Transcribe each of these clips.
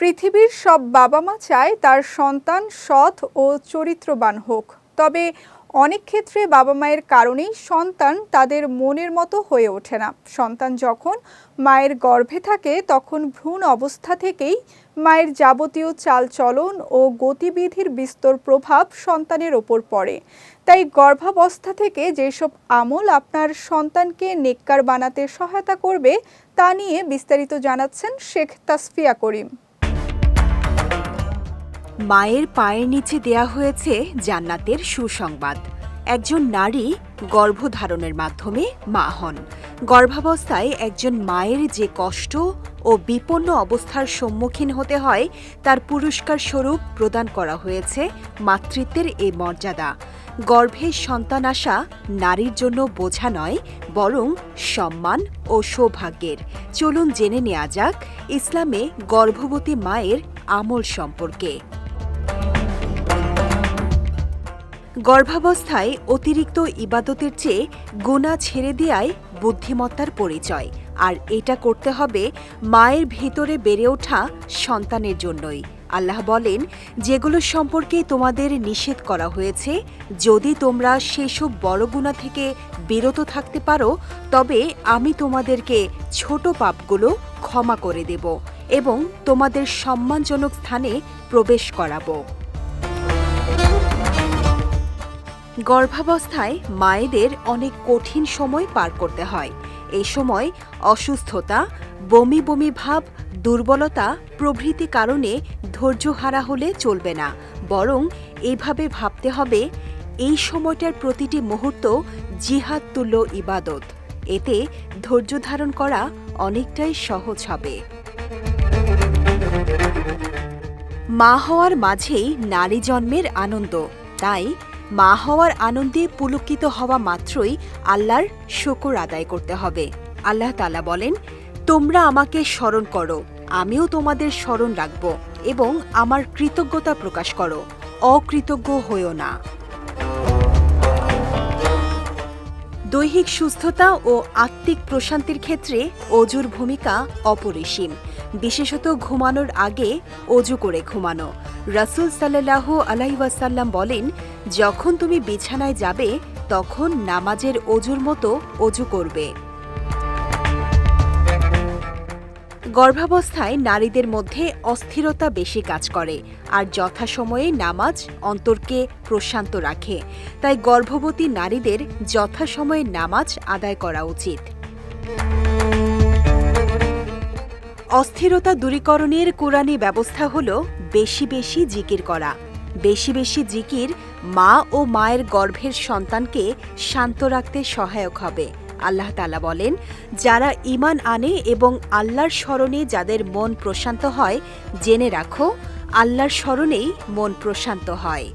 পৃথিবীর সব বাবা মা চায় তার সন্তান সৎ ও চরিত্রবান হোক। তবে অনেক ক্ষেত্রে বাবা মায়ের কারণেই সন্তান তাদের মনের মতো হয়ে ওঠে না। সন্তান যখন মায়ের গর্ভে থাকে, তখন ভ্রূণ অবস্থা থেকেই মায়ের যাবতীয় চালচলন ও গতিবিধির বিস্তর প্রভাব সন্তানের ওপর পড়ে। তাই গর্ভাবস্থা থেকে যেসব আমল আপনার সন্তানকে নেককার বানাতে সহায়তা করবে, তা নিয়ে বিস্তারিত জানাচ্ছেন শেখ তাসফিয়া করিম। মায়ের পায়ের নিচে দেয়া হয়েছে জান্নাতের সুসংবাদ। একজন নারী গর্ভধারণের মাধ্যমে মা হন। গর্ভাবস্থায় একজন মায়ের যে কষ্ট ও বিপন্ন অবস্থার সম্মুখীন হতে হয়, তার পুরস্কার স্বরূপ প্রদান করা হয়েছে মাতৃত্বের এই মর্যাদা। গর্ভে সন্তান আসা নারীর জন্য বোঝা নয়, বরং সম্মান ও সৌভাগ্যের। চলুন জেনে নেওয়া যাক ইসলামে গর্ভবতী মায়ের আমল সম্পর্কে। গর্ভাবস্থায় অতিরিক্ত ইবাদতের চেয়ে গুণা ছেড়ে দেয়াই বুদ্ধিমত্তার পরিচয়। আর এটা করতে হবে মায়ের ভিতরে বেড়ে ওঠা সন্তানের জন্যই। আল্লাহ বলেন, যেগুলো সম্পর্কে তোমাদের নিষেধ করা হয়েছে, যদি তোমরা সেসব বড় গুণা থেকে বিরত থাকতে পারো, তবে আমি তোমাদেরকে ছোট পাপগুলো ক্ষমা করে দেব এবং তোমাদের সম্মানজনক স্থানে প্রবেশ করাবো। গর্ভাবস্থায় মায়েদের অনেক কঠিন সময় পার করতে হয়। এই সময় অসুস্থতা, বমি বমি ভাব, দুর্বলতা প্রভৃতি কারণে ধৈর্যহারা হলে চলবে না। বরং এইভাবে ভাবতে হবে, এই সময়টার প্রতিটি মুহূর্ত জিহাদ তুল্য ইবাদত। এতে ধৈর্য ধারণ করা অনেকটাই সহজ হবে। মা হওয়ার মাঝেই নারী জন্মের আনন্দ। তাই মা হওয়ার আনন্দে পুলকিত হওয়া মাত্রই আল্লাহর শকর আদায় করতে হবে। আল্লাহ তালা বলেন, তোমরা আমাকে স্মরণ করো, আমিও তোমাদের স্মরণ রাখব এবং আমার কৃতজ্ঞতা প্রকাশ করো। অকৃতজ্ঞ হইও না। দৈহিক সুস্থতা ও আত্মিক প্রশান্তির ক্ষেত্রে অজুর ভূমিকা অপরিসীম। বিশেষত ঘুমানোর আগে অজু করে ঘুমানো। রাসুল সাল্লাহ আলাইসাল্লাম বলেন, যখন তুমি বিছানায় যাবে, তখন নামাজের অজুর মতো অজু করবে। গর্ভাবস্থায় নারীদের মধ্যে অস্থিরতা বেশি কাজ করে আর যথাসময়ে নামাজ অন্তরকে প্রশান্ত রাখে। তাই গর্ভবতী নারীদের যথাসময়ে নামাজ আদায় করা উচিত। অস্থিরতা দূরীকরণের কোরআনী ব্যবস্থা হল বেশি বেশি জিকির করা। বেশি বেশি জিকির মা ও মায়ের গর্ভের সন্তানকে শান্ত রাখতে সহায়ক হবে। আল্লাহ তালা বলেন, যারা ইমান আনে এবং আল্লাহর স্মরণে যাদের মন প্রশান্ত হয়, জেনে রাখো, আল্লাহর স্মরণেই মন প্রশান্ত হয়।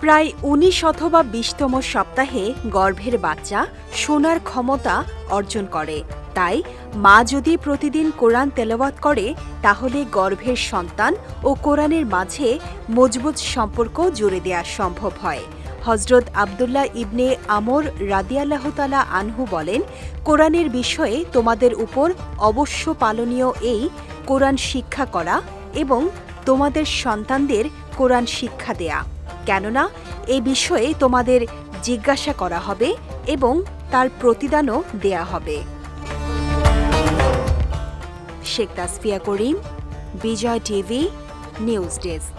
প্রায় উনিশ অথবা বিশতম সপ্তাহে গর্ভের বাচ্চা শোনার ক্ষমতা অর্জন করে। তাই মা যদি প্রতিদিন কোরআন তেলাওয়াত করে, তাহলে গর্ভের সন্তান ও কোরআনের মাঝে মজবুত সম্পর্ক জুড়ে দেওয়া সম্ভব হয়। হজরত আবদুল্লাহ ইবনে আমর রাদিয়াল্লাহতালা আনহু বলেন, কোরআনের বিষয়ে তোমাদের উপর অবশ্য পালনীয় এই কোরআন শিক্ষা করা এবং তোমাদের সন্তানদের কোরআন শিক্ষা দেয়া। কেননা, এ বিষয়ে তোমাদের জিজ্ঞাসা করা হবে এবং তার প্রতিদানও দেয়া হবে। Sheikh Tasfia Karim, Bijoy TV, news desk.